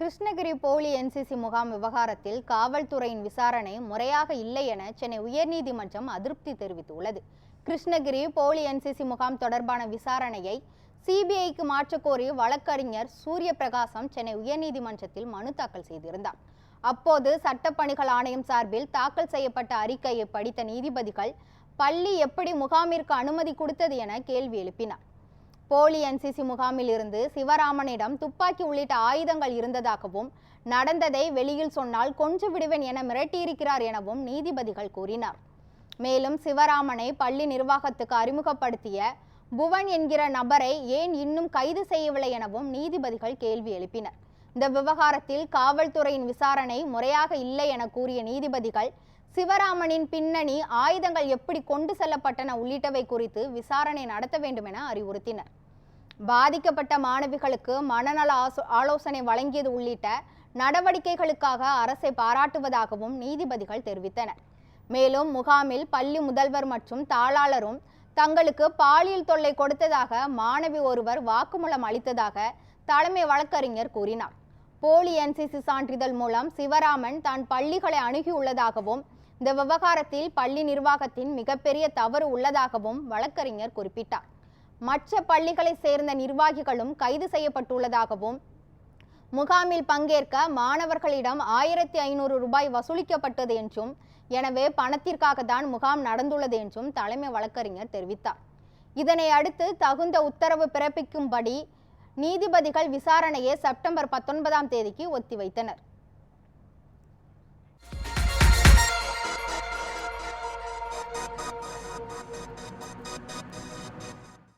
கிருஷ்ணகிரி போலி என்சிசி முகாம் விவகாரத்தில் காவல்துறையின் விசாரணை முறையாக இல்லை என சென்னை உயர்நீதிமன்றம் அதிருப்தி தெரிவித்துள்ளது. கிருஷ்ணகிரி போலி என்சிசி முகாம் தொடர்பான விசாரணையை சிபிஐக்கு மாற்றக்கோரி வழக்கறிஞர் சூரிய பிரகாசம் சென்னை உயர்நீதிமன்றத்தில் மனு தாக்கல் செய்திருந்தார். அப்போது சட்டப்பணிகள் ஆணையம் சார்பில் தாக்கல் செய்யப்பட்ட அறிக்கையை படித்த நீதிபதிகள் பள்ளி எப்படி முகாமிற்கு அனுமதி கொடுத்தது என கேள்வி எழுப்பினார். போலி என்சிசி முகாமில் இருந்து சிவராமனிடம் துப்பாக்கி உள்ளிட்ட ஆயுதங்கள் இருந்ததாகவும் நடந்ததை வெளியில் சொன்னால் கொன்று விடுவேன் என மிரட்டியிருக்கிறார் எனவும் நீதிபதிகள் கூறினார். மேலும் சிவராமனை பள்ளி நிர்வாகத்துக்கு அறிமுகப்படுத்திய புவன் என்கிற நபரை ஏன் இன்னும் கைது செய்யவில்லை எனவும் நீதிபதிகள் கேள்வி எழுப்பினர். இந்த விவகாரத்தில் காவல்துறையின் விசாரணை முறையாக இல்லை என கூறிய நீதிபதிகள் சிவராமனின் பின்னணி ஆயுதங்கள் எப்படி கொண்டு செல்லப்பட்டன உள்ளிட்டவை குறித்து விசாரணை நடத்த வேண்டும் என அறிவுறுத்தினர். பாதிக்கப்பட்ட மாணவிகளுக்கு மனநல ஆசோ- ஆலோசனை வழங்கியது உள்ளிட்ட நடவடிக்கைகளுக்காக அரசை பாராட்டுவதாகவும் நீதிபதிகள் தெரிவித்தனர். மேலும் முகாமில் பள்ளி முதல்வர் மற்றும் தாளாளரும் தங்களுக்கு பாலியல் தொல்லை கொடுத்ததாக மாணவி ஒருவர் வாக்குமூலம் அளித்ததாக தலைமை வழக்கறிஞர் கூறினார். போலி என்சிசி சான்றிதழ் மூலம் சிவராமன் தான் பள்ளிகளை அணுகியுள்ளதாகவும் இந்த விவகாரத்தில் பள்ளி நிர்வாகத்தின் மிகப்பெரிய தவறு உள்ளதாகவும் வழக்கறிஞர் குறிப்பிட்டார். மற்ற பள்ளிகளை சேர்ந்த நிர்வாகிகளும் கைது செய்யப்பட்டுள்ளதாகவும் முகாமில் பங்கேற்க மாணவர்களிடம் ஆயிரத்தி ஐநூறு ரூபாய் வசூலிக்கப்பட்டது என்றும் எனவே பணத்திற்காக தான் முகாம் நடந்துள்ளது என்றும் தலைமை வழக்கறிஞர் தெரிவித்தார். இதனை அடுத்து தகுந்த உத்தரவு பிறப்பிக்கும்படி நீதிபதிகள் விசாரணையை செப்டம்பர் பத்தொன்பதாம் தேதிக்கு ஒத்திவைத்தனர்.